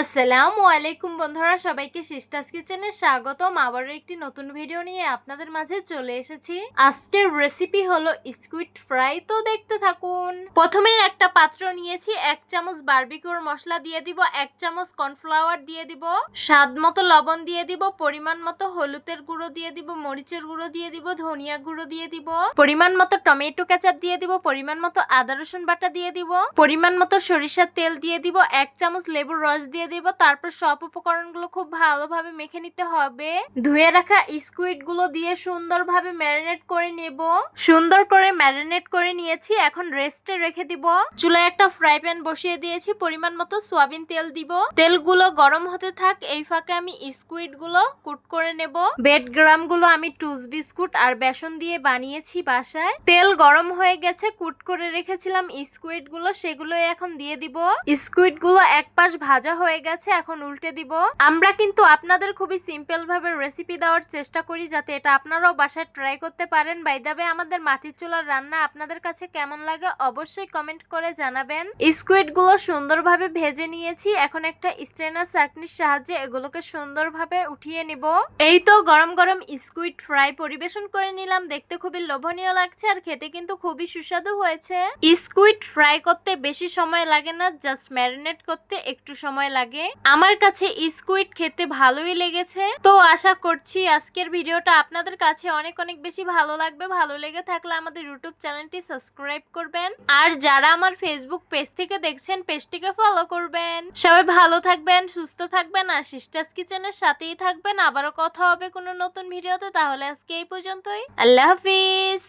আসসালামু আলাইকুম বন্ধুরা, সবাইকে সিস্টাস কিচেনে স্বাগতম। আবারও একটি নতুন ভিডিও নিয়ে আপনাদের মাঝে চলে এসেছি। আজকের রেসিপি হলো স্কুইড ফ্রাই তো দেখতে থাকুন। প্রথমেই একটা পাত্র নিয়েছি, এক চামচ বারবিকিউর মশলা দিয়ে দিব, এক চামচ কর্নফ্লাওয়ার দিয়ে দিব, স্বাদ মতো লবণ দিয়ে দিব, পরিমাণ মতো হলুদের গুঁড়ো দিয়ে দিব, মরিচের গুঁড়ো দিয়ে দিব, ধনিয়া গুঁড়ো দিয়ে দিব, পরিমাণ মতো টমেটো কেচাপ দিয়ে দিব, পরিমাণ মতো আদা রসুন বাটা দিয়ে দিব, পরিমাণ মতো সরিষার তেল দিয়ে দিব, এক চামচ লেবুর রস দিয়ে দিব, তারপর সব উপকরণগুলো খুব ভালোভাবে মেখে নিতে হবে। ধুয়ে রাখা স্কুইডগুলো দিয়ে সুন্দরভাবে ম্যারিনেট করে নেব। সুন্দর করে ম্যারিনেট করে নিয়েছি, এখন রেস্টে রেখে দিব। চুলায় একটা ফ্রাই প্যান বসিয়ে দিয়েছি, পরিমাণ মতো সোয়াবিন তেল দিব। তেলগুলো গরম হতে থাক, এই ফাঁকে আমি স্কুইডগুলো কুট করে নেব। বেড গ্রামগুলো আমি টুস বিস্কুট আর বেসন দিয়ে বানিয়েছি বাসায়। তেল গরম হয়ে গেছে, কুট করে রেখেছিলাম স্কুইডগুলো সেগুলো এখন দিয়ে দিব। স্কুইডগুলো এক পাশ ভাজা হয়ে গেছে, এখন উল্টে দিব। আমরা কিন্তু আপনাদের খুবই সিম্পল ভাবে রেসিপি দেওয়ার চেষ্টা করি যাতে এটা আপনারাও বাসায় ট্রাই করতে পারেন। বাইদাবে আমাদের মাটির চুলার রান্না আপনাদের কাছে কেমন লাগে অবশ্যই কমেন্ট করে জানাবেন। স্কুইডগুলো সুন্দরভাবে ভেজে নিয়েছি, এখন একটা স্ট্রেনার চাটনির সাহায্যে এগুলোকে সুন্দরভাবে উঠিয়ে নিব। এই তো গরম গরম স্কুইড ফ্রাই পরিবেশন করে নিলাম, দেখতে খুবই লোভনীয় লাগছে আর খেতে কিন্তু খুবই সুস্বাদু হয়েছে। স্কুইড ফ্রাই করতে বেশি সময় লাগে না জাস্ট ম্যারিনেট করতে একটু সময় লাগে। আমার কাছে স্কুইড খেতে ভালোই লেগেছে। তো আশা করছি আজকের ভিডিওটা আপনাদের কাছে অনেক অনেক বেশি ভালো লাগবে। ভালো লেগে থাকলে আমাদের ইউটিউব চ্যানেলটি সাবস্ক্রাইব করবেন। আর যারা আমার ফেসবুক পেজ থেকে দেখছেন পেজটিকে ফলো করবেন। সবাই ভালো থাকবেন, সুস্থ থাকবেন, আর সিস্টার্স কিচেনের সাথেই থাকবেন। আবারও কথা হবে কোনো নতুন ভিডিওতে, তাহলে আজকে এই পর্যন্তই। আল্লাহ হাফিজ।